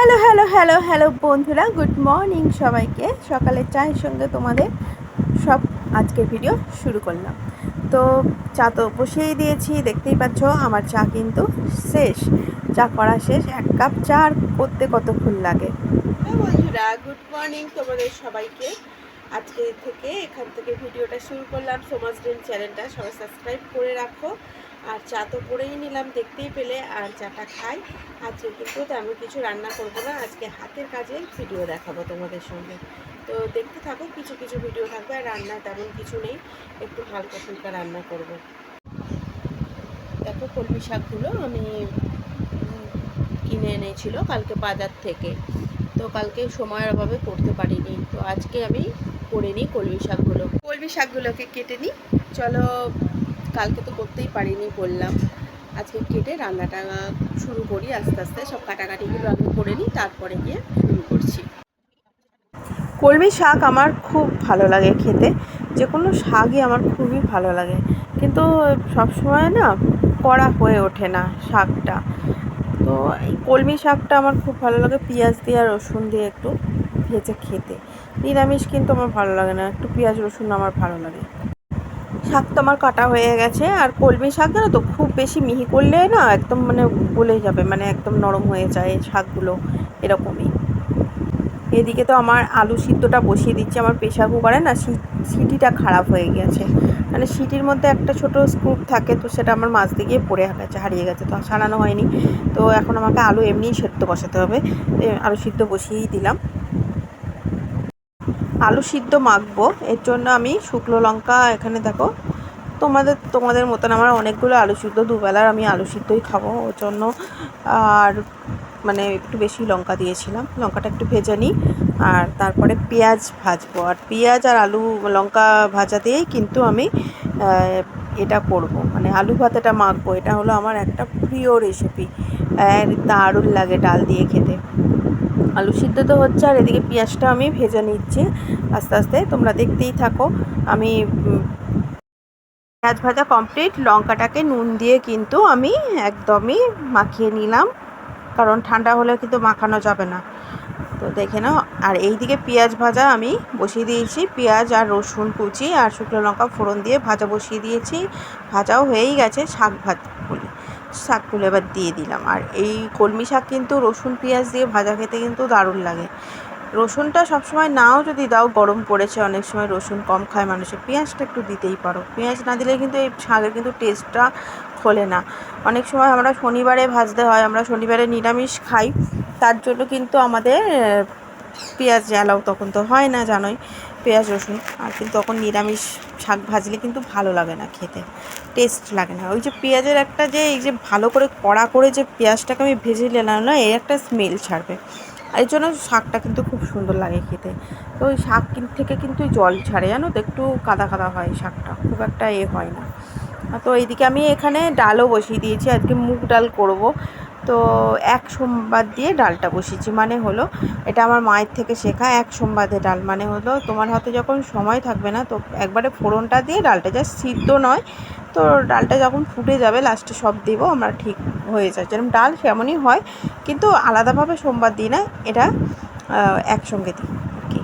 Hello hello hello hello বন্ধুরা good morning সবাইকে। সকালে চায়ের সঙ্গে তোমাদের সব আজকের ভিডিও শুরু করলাম। তো চা তো বসিয়েই দিয়েছি, দেখতেই পাচ্ছ আমার চা কিন্তু শেষ। চা করা শেষ, এক কাপ চা আর করতে কতক্ষণ লাগে? বন্ধুরা গুড মর্নিং তোমাদের সবাইকে। আজকে থেকে এখান থেকে ভিডিওটা শুরু করলাম। সমাজ ড্রিম চ্যানেলটা সবাই সাবস্ক্রাইব করে রাখো। আর চা তো করেই নিলাম, দেখতেই পেলে। আর চাটা খাই। আজকে কিন্তু তেমন কিছু রান্না করব না। আজকে হাতের কাজে ভিডিও দেখাবো তোমাদের সঙ্গে। তো দেখতে থাকো, কিছু কিছু ভিডিও থাকবে। আর রান্না তেমন কিছু নেই। একটু হালকা ফুলকা রান্না করব। দেখো, কলমি শাকগুলো আমি কিনে এনেছিল কালকে বাজার থেকে। তো কালকে সময়ের অভাবে করতে পারিনি। তো আজকে আমি করে নিই কলমি শাকগুলো। কলমি শাকগুলোকে কেটে নিই। চলো কালকে তো করতেই পারিনি বললাম। আজকে কেটে রান্নাটা শুরু করি আস্তে আস্তে। সব কাটাকাটিগুলো আমি করে নিই, তারপরে গিয়ে শুরু করছি। কলমি শাক আমার খুব ভালো লাগে খেতে। যে কোনো শাকই আমার খুবই ভালো লাগে। কিন্তু সব সময় না করা হয়ে ওঠে না শাকটা। তো এই কলমি শাকটা আমার খুব ভালো লাগে। পেঁয়াজ দিয়ে আর রসুন দিয়ে একটু ভেজে খেতে। নিরামিষ কিন্তু আমার ভালো লাগে না। একটু পেঁয়াজ রসুন আমার ভালো লাগে। শাক তো আমার কাটা হয়ে গেছে, আর কলমি শাক জানো তো, খুব বেশি মিহি করলে না একদম মানে গলে যাবে মানে একদম নরম হয়ে যায় শাকগুলো এরকমই। এদিকে তো আমার আলু সিদ্ধটা বসিয়ে দিচ্ছি, আমার প্রেশার কুকারে না সিটিটা খারাপ হয়ে গেছে মানে সিটির মধ্যে একটা ছোট স্ক্রুপ থাকে, তো সেটা আমার মাছ দিয়ে গিয়ে পড়ে গেছে, হারিয়ে গেছে, তো সারানো হয়নি। তো এখন আমাকে আলু এমনিই সেদ্ধ বসাতে হবে আলু সিদ্ধ বসিয়েই দিলাম। আলু সিদ্ধ মাখবো। এর জন্য আমি শুকনো লঙ্কা এখানে দেখো, তোমাদের তোমাদের মতন আমার অনেকগুলো আলু সিদ্ধ, দুবেলার আমি আলু সিদ্ধই খাব। ওর জন্য, আর মানে একটু বেশি লঙ্কা দিয়েছিলাম। লঙ্কাটা একটু ভেজে নিই, আর তারপরে পেঁয়াজ ভাজবো। আর পেঁয়াজ আর আলু, লঙ্কা ভাজা দিয়েই কিন্তু আমি এটা করব। মানে আলু ভাতেটা মাখবো। এটা হলো আমার একটা প্রিয় রেসিপি দারুণ লাগে ডাল দিয়ে খেতে। আলু সিদ্ধ তো হচ্ছে, আর এদিকে পেঁয়াজটা আমি ভেজে নিচ্ছি। আস্তে আস্তে তোমরা দেখতেই থাকো। আমি পেঁয়াজ ভাজা কমপ্লিট লঙ্কাটাকে নুন দিয়ে কিন্তু আমি একদমই মাখিয়ে নিলাম। কারণ ঠান্ডা হলে কিন্তু মাখানো যাবে না। তো দেখে নাও, আর এইদিকে পেঁয়াজ ভাজা আমি বসিয়ে দিয়েছি। পেঁয়াজ আর রসুন কুচি আর শুকনো লঙ্কা ফোড়ন দিয়ে ভাজা বসিয়ে দিয়েছি। ভাজাও হয়েই গেছে, শাক ভাত। শাকগুলো এবার দিয়ে দিলাম। আর এই কলমি শাক কিন্তু রসুন, পেঁয়াজ দিয়ে ভাজা খেতে কিন্তু দারুণ লাগে। রসুনটা সবসময় নাও যদি দাও, গরম পড়েছে, অনেক সময় রসুন কম খায় মানুষের। পেঁয়াজটা একটু দিতেই পারো। পেঁয়াজ না দিলে কিন্তু এই শাকের কিন্তু টেস্টটা খোলে না। অনেক সময় আমরা শনিবারে ভাজতে হয়, আমরা শনিবারে নিরামিষ খাই। তার জন্য কিন্তু আমাদের পেঁয়াজ জ্বালাও তখন তো হয় না জানোই, পেঁয়াজ, রসুন। আর কিন্তু তখন নিরামিষ শাক ভাজলে কিন্তু ভালো লাগে না খেতে টেস্ট লাগে না। ওই যে পেঁয়াজের একটা যে, এই যে ভালো করে কড়া করে যে পেঁয়াজটাকে আমি ভেজে নিলাম না, এর একটা স্মেল ছাড়বে। এর জন্য শাকটা কিন্তু খুব সুন্দর লাগে খেতে। তো ওই শাক থেকে কিন্তু জল ছাড়ে, জানো তো? একটু কাদা কাদা হয় শাকটা, খুব একটা এ হয় না। তো এইদিকে আমি এখানে ডালও বসিয়ে দিয়েছি। আজকে মুগ ডাল করব। তো এক সোমবার দিয়ে ডালটা বসিয়েছি মানে হলো এটা আমার মায়ের থেকে শেখা, এক সোমবারে ডাল মানে হলো তোমার হাতে যখন সময় থাকবে না তো একবারে ফোড়নটা দিয়ে ডালটা যা সিদ্ধ নয় তো ডালটা যখন ফুটে যাবে লাস্টে সব দেবো, আমরা ঠিক হয়ে যায় যেরকম ডাল সেমনই হয়, কিন্তু আলাদাভাবে সোমবার দিই না, এটা একসঙ্গে দিই কি।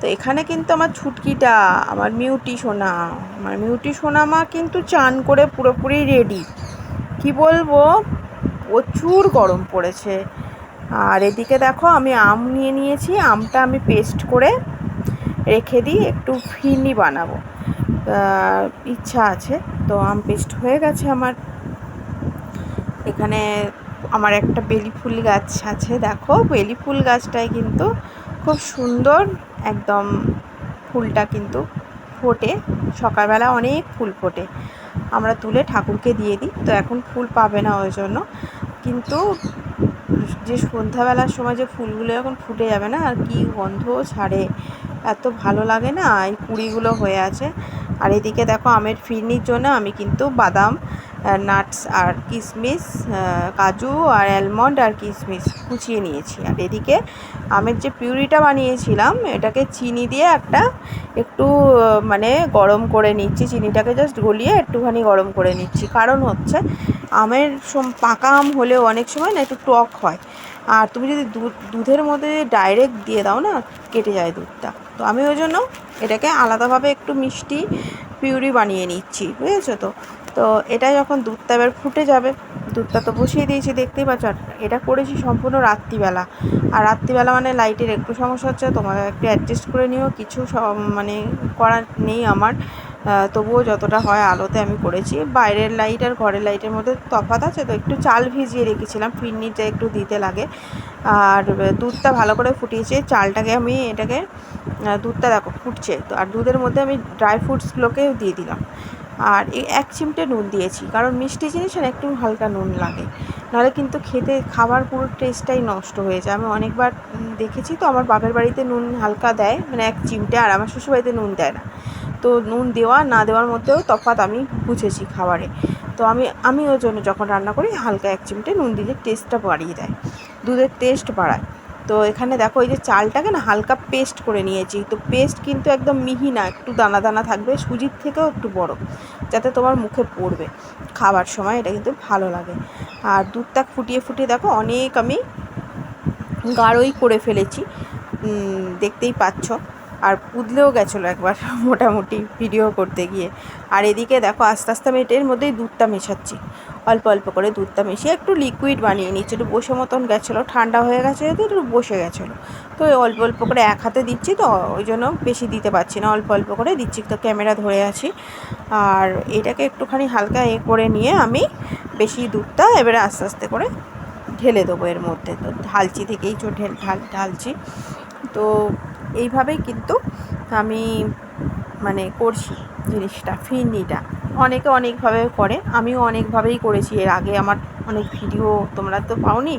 তো এখানে কিন্তু আমার ছুটকিটা, আমার মিউটি সোনা, আমার মিউটি সোনা মা কিন্তু চান করে পুরোপুরি রেডি কি বলব? প্রচুর গরম পড়েছে। আর এদিকে দেখো, আমি আম নিয়ে নিয়েছি। আমটা আমি পেস্ট করে রেখে দিই, একটু ফিরনি বানাবো। ইচ্ছা আছে, তো আম পেস্ট হয়ে গেছে আমার। এখানে আমার একটা বেলি ফুল গাছ আছে। দেখো, বেলি ফুল গাছটায় কিন্তু খুব সুন্দর একদম ফুলটা কিন্তু ফোটে। সকালবেলা অনেক ফুল ফোটে। আমরা তুলে ঠাকুরকে দিয়ে দিই, তো এখন ফুল পাবে না ওই জন্য। কিন্তু যে সন্ধ্যাবেলার সময় যে ফুলগুলো এখন ফুটে যাবে না, আর কি গন্ধ ছাড়ে, এত ভালো লাগে না এই কুড়িগুলো হয়ে আছে। আর এদিকে দেখো আমের ফিরনির জন্য আমি কিন্তু বাদাম নাটস আর কিশমিশ কাজু আর অ্যালমন্ড আর কিশমিশ কুচিয়ে নিয়েছি। আর এদিকে আমের যে পিউরিটা বানিয়েছিলাম, এটাকে চিনি দিয়ে একটা একটু মানে গরম করে নিচ্ছি। চিনিটাকে জাস্ট গলিয়ে একটুখানি গরম করে নিচ্ছি। কারণ হচ্ছে আমের পাকা আম হলেও অনেক সময় না একটু টক হয়। আর তুমি যদি দুধ দুধের মধ্যে ডাইরেক্ট দিয়ে দাও না, কেটে যায় দুধটা। তো আমি ওই জন্য এটাকে আলাদাভাবে একটু মিষ্টি পিউরি বানিয়ে নিচ্ছি, বুঝেছ তো? তো এটা যখন দুধটা এবার ফুটে যাবে, দুধটা তো বসিয়ে দিয়েছি, দেখতেই পাচ্ছ। এটা করেছি সম্পূর্ণ রাত্রিবেলা। আর রাত্রিবেলা মানে লাইটের একটু সমস্যা হচ্ছে তোমরা একটু অ্যাডজাস্ট করে নিও। কিছু মানে করার নেই আমার। তবুও যতটা হয় আলোতে আমি করেছি। বাইরের লাইট আর ঘরের লাইটের মধ্যে তফাত আছে তো, একটু চাল ভিজিয়ে রেখেছিলাম ফিরনিটা একটু দিতে লাগে। আর দুধটা ভালো করে ফুটিয়েছি, চালটাকে আমি এটাকে দুধটা দেখো ফুটছে। তো আর দুধের মধ্যে আমি ড্রাই ফ্রুটসগুলোকেও দিয়ে দিলাম। আর এক চিমটে নুন দিয়েছি। কারণ মিষ্টি জিনিস আর একটু হালকা নুন লাগে। নাহলে কিন্তু খেতে, খাবার পুরো টেস্টটাই নষ্ট হয়ে যায়। আমি অনেকবার দেখেছি তো, আমার বাপের বাড়িতে নুন হালকা দেয় মানে এক চিমটে, আর আমার শ্বশুরবাড়িতে নুন দেয় না। তো নুন দেওয়া, না দেওয়ার মধ্যেও তফাৎ আমি বুঝেছি খাবারে। তো আমি আমি ওই জন্য যখন রান্না করি, হালকা এক চিমটে নুন দিলে টেস্টটা বাড়িয়ে দেয়। দুধের টেস্ট বাড়ায়। তো এখানে দেখো এই যে চালটাকে না হালকা পেস্ট করে নিয়েছি। তো পেস্ট কিন্তু একদম মিহি না, একটু দানা দানা থাকবে, সুজির থেকেও একটু বড়, যাতে তোমার মুখে পড়বে। খাবার সময় এটা কিন্তু ভালো লাগে। আর দুধটা ফুটিয়ে ফুটিয়ে দেখো অনেক আমি গাঢ়ই করে ফেলেছি। দেখতেই পাচ্ছ। আর পুদলেও গেছিল একবার মোটামুটি ভিডিও করতে গিয়ে। আর এদিকে দেখো আস্তে আস্তে আমি এটার মধ্যেই দুধটা মেশাচ্ছি। অল্প অল্প করে দুধটা মিশিয়ে একটু লিকুইড বানিয়ে নিচ্ছি। একটু বসে মতন গেছিল, ঠান্ডা হয়ে গেছে যেহেতু একটু বসে গেছিল। তো অল্প অল্প করে এক হাতে দিচ্ছি তো, ওই জন্য বেশি দিতে পারছি না, অল্প অল্প করে দিচ্ছি। তো ক্যামেরা ধরে আছি। আর এটাকে একটুখানি হালকা এ করে নিয়ে আমি বেশি দুধটা এবারে আস্তে আস্তে করে ঢেলে দেবো এর মধ্যে। তো ঢালছি থেকেই চো ঢেল, ঢাল, ঢালছি। তো এইভাবেই কিন্তু আমি মানে করছি জিনিসটা, ফিরনিটা। অনেকে অনেকভাবে করে। আমিও অনেকভাবেই করেছি। এর আগে আমার অনেক ভিডিও তোমরা তো পাওনি।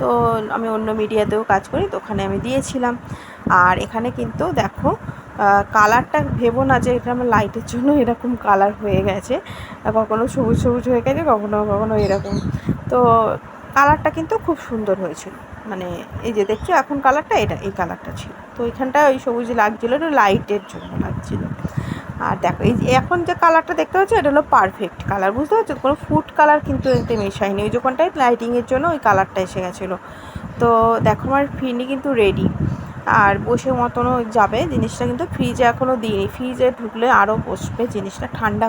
তো আমি অন্য মিডিয়াতেও কাজ করি, তো ওখানে আমি দিয়েছিলাম। আর এখানে কিন্তু দেখো কালারটা ভেবো না যে এটা আমার লাইটের জন্য এরকম কালার হয়ে গেছে। কখনো সবুজ সবুজ হয়ে গেছে, কখনো কখনো এরকম। তো কালারটা কিন্তু খুব সুন্দর হয়েছিল। মানে এই যে দেখছ, এখন কালারটা এটা, এই কালারটা ছিল। তো এখানটা ওই সবুজ লাগছিল লাইটের জন্য লাগছিল। আর দেখো, এই এখন যে কালারটা দেখতে পাচ্ছ, এটা হলো পারফেক্ট কালার বুঝতে পারছ? কোনো ফুড কালার কিন্তু এতে মেশায়নি। ওই যখনটাই লাইটিংয়ের জন্য ওই কালারটা এসে গেছিল। তো দেখো, আমার ফিরনি কিন্তু রেডি আর বসে মতনও যাবে, জিনিসটা কিন্তু ফ্রিজে এখনও দিইনি। ফ্রিজে ঢুকলে আরও বসবে, জিনিসটা ঠান্ডা